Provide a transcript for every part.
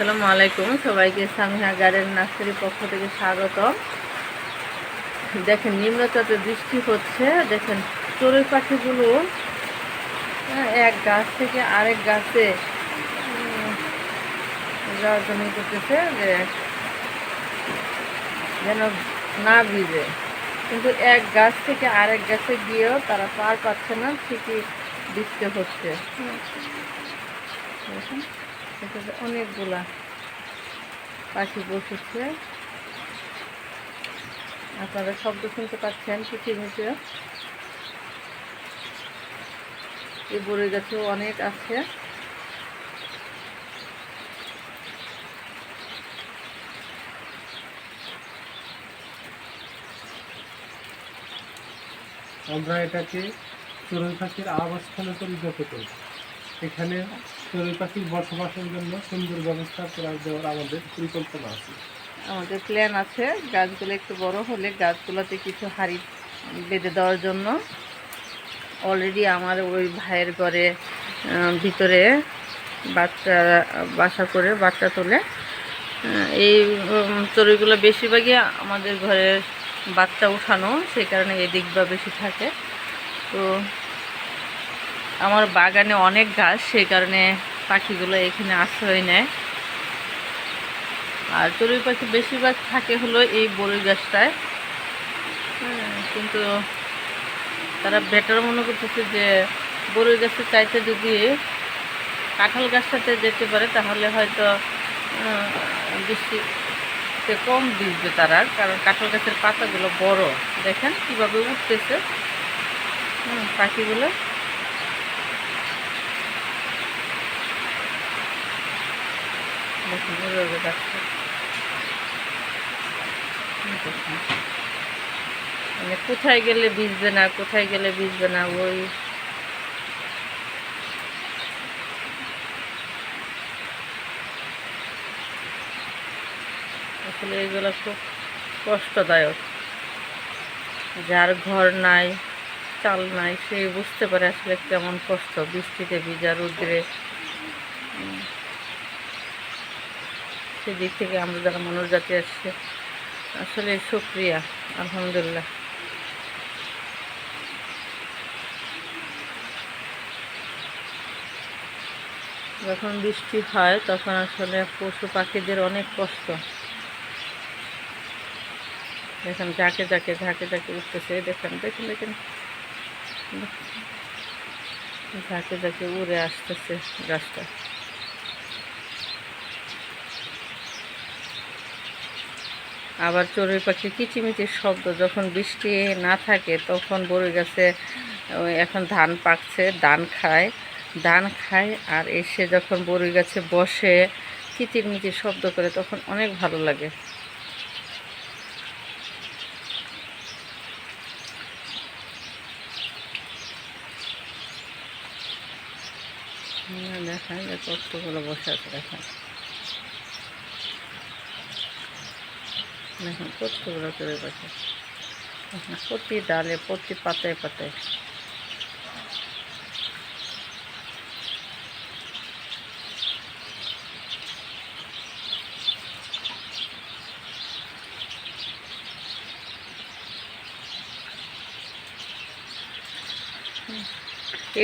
আসসালামু আলাইকুম। সবাইকে সামিহা গার্ডেন নার্সারির পক্ষ থেকে স্বাগত দেখেন নিম্নচাপে বৃষ্টি হচ্ছে। দেখেন চড়ুই পাখিগুলো হ্যাঁ, এক গাছ থেকে আরেক গাছে যাওয়ার করতেছে যে যেন না ভিজে। কিন্তু এক গাছ থেকে আরেক গাছে গিয়েও তারা পার পাচ্ছে না ঠিকই বৃষ্টি হচ্ছে। হুম। দেখেন। এটাতে অনেকগুলা পাখি বসেছে। আপনারা শব্দ শুনতে পাচ্ছেন কিচিরমিচে এই বড়ি গাছেও অনেক আছে। আমরা এটাকে চড়ুই পাখির আবাসস্থলে পরিণত করি এখানে পাখির বসবাসের জন্য সুন্দর ব্যবস্থা করা দেওয়ার আমাদের পরিকল্পনা আছে। আমাদের প্ল্যান আছে, গাছগুলো একটু বড় হলে গাছগুলোতে কিছু হাড়ি বেঁধে দেওয়ার জন্য। অলরেডি আমার ওই ভাইয়ের ঘরে ভিতরে বাচ্চা, বাসা করে বাচ্চা তোলে। এই চড়ুইগুলো বেশিরভাগই আমাদের ঘরে বাচ্চা উঠানো সেই কারণে এদিক বা বেশি থাকে। তো আমার বাগানে অনেক গাছ সেই কারণে পাখিগুলো এখানে আশ্রয় নেয়। আর চড়ুই পাখি বেশিরভাগ থাকে হলো এই বড়ই গাছটায়। হ্যাঁ, কিন্তু তারা বেটার মনে করতেছে যে বড়ই গাছের চাইতে যদি কাঁঠাল গাছটাতে যেতে পারে তাহলে হয়তো বৃষ্টিতে কম ভিজবে তারা কারণ কাঁঠাল গাছের পাতাগুলো বড়। দেখেন কীভাবে উঠতেছে। পাখিগুলো। দেখুন মানে কোথায় গেলে ভিজবে না, কোথায় গেলে ভিজবে না, ওই আসলে এগুলো খুব কষ্টদায়ক। যার ঘর নাই, চাল নাই, সে বুঝতে পারে আসলে কেমন কষ্ট, বৃষ্টিতে ভিজা রোদ্রে। সেদিক থেকে আমরা যারা মানুষ জাতি আসছে, আসলে শুক্রিয়া আলহামদুলিল্লাহ। যখন বৃষ্টি হয়, তখন আসলে পশু পাখিদের অনেক কষ্ট। দেখেন, ঝাঁকে ঝাঁকে ঝাঁকে ঝাঁকে উঠতেছে। দেখেন দেখেন দেখেন। ঝাঁকে ঝাঁকে উড়ে আসতেছে গাছটা। আবার চড়ুই পাখির কিচিমিচির শব্দ যখন বৃষ্টি না থাকে তখন বড়ই গাছে এখন ধান পাকছে ধান খায় ধান খায় আর এসে যখন বড়ই গাছে বসে কিচিরমিচির শব্দ করে তখন অনেক ভালো লাগে। হুম, দেখেন যে কতগুলো বসে আছে দেখেন চড়ে পাখি দেখুন, প্রতি ডালে প্রতি পাতায় পাতায়।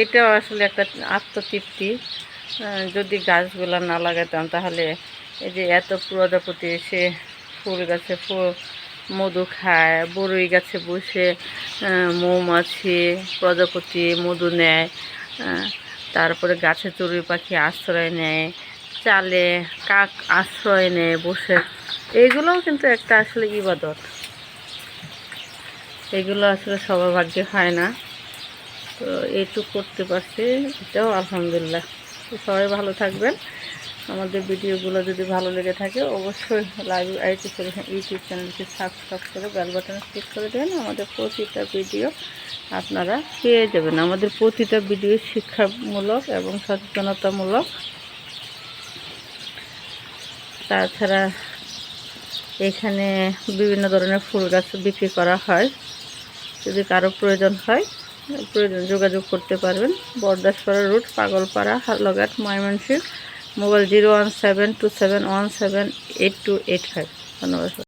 এটাও আসলে একটা আত্মতৃপ্তি। যদি গাছগুলো না লাগাতাম তাহলে এই যে এত প্রজাপতি এসে ফুল গাছে মধু খায় বড়ই গাছে বসে মৌমাছি, প্রজাপতি মধু নেয় তারপরে গাছে চড়ুই পাখি আশ্রয় নেয়, চালে কাক আশ্রয় নেয়, বসে। এইগুলোও কিন্তু একটা আসলে ইবাদত। এগুলো আসলে সবার ভাগ্যে হয় না। তো এইটুকু করতে পারছি। এটাও আলহামদুলিল্লাহ। সবাই ভালো থাকবেন। আমাদের ভিডিওগুলো যদি ভালো লেগে থাকে, অবশ্যই লাইভ আইটি ইউটিউব চ্যানেলটি সাবস্ক্রাইব করে বেল বাটনে ক্লিক করে দেবেন। আমাদের প্রতিটা ভিডিও আপনারা পেয়ে যাবেন। আমাদের প্রতিটা ভিডিও শিক্ষামূলক এবং সচেতনতামূলক। তাছাড়া এখানে বিভিন্ন ধরনের ফুল গাছ বিক্রি করা হয়। যদি কারও প্রয়োজন হয়, প্রয়োজন যোগাযোগ করতে পারবেন। Bordaspara route, Pagolpara, Halgat, Mymensingh. Mobile zero one seven two seven one seven eight two eight five ধন্যবাদ।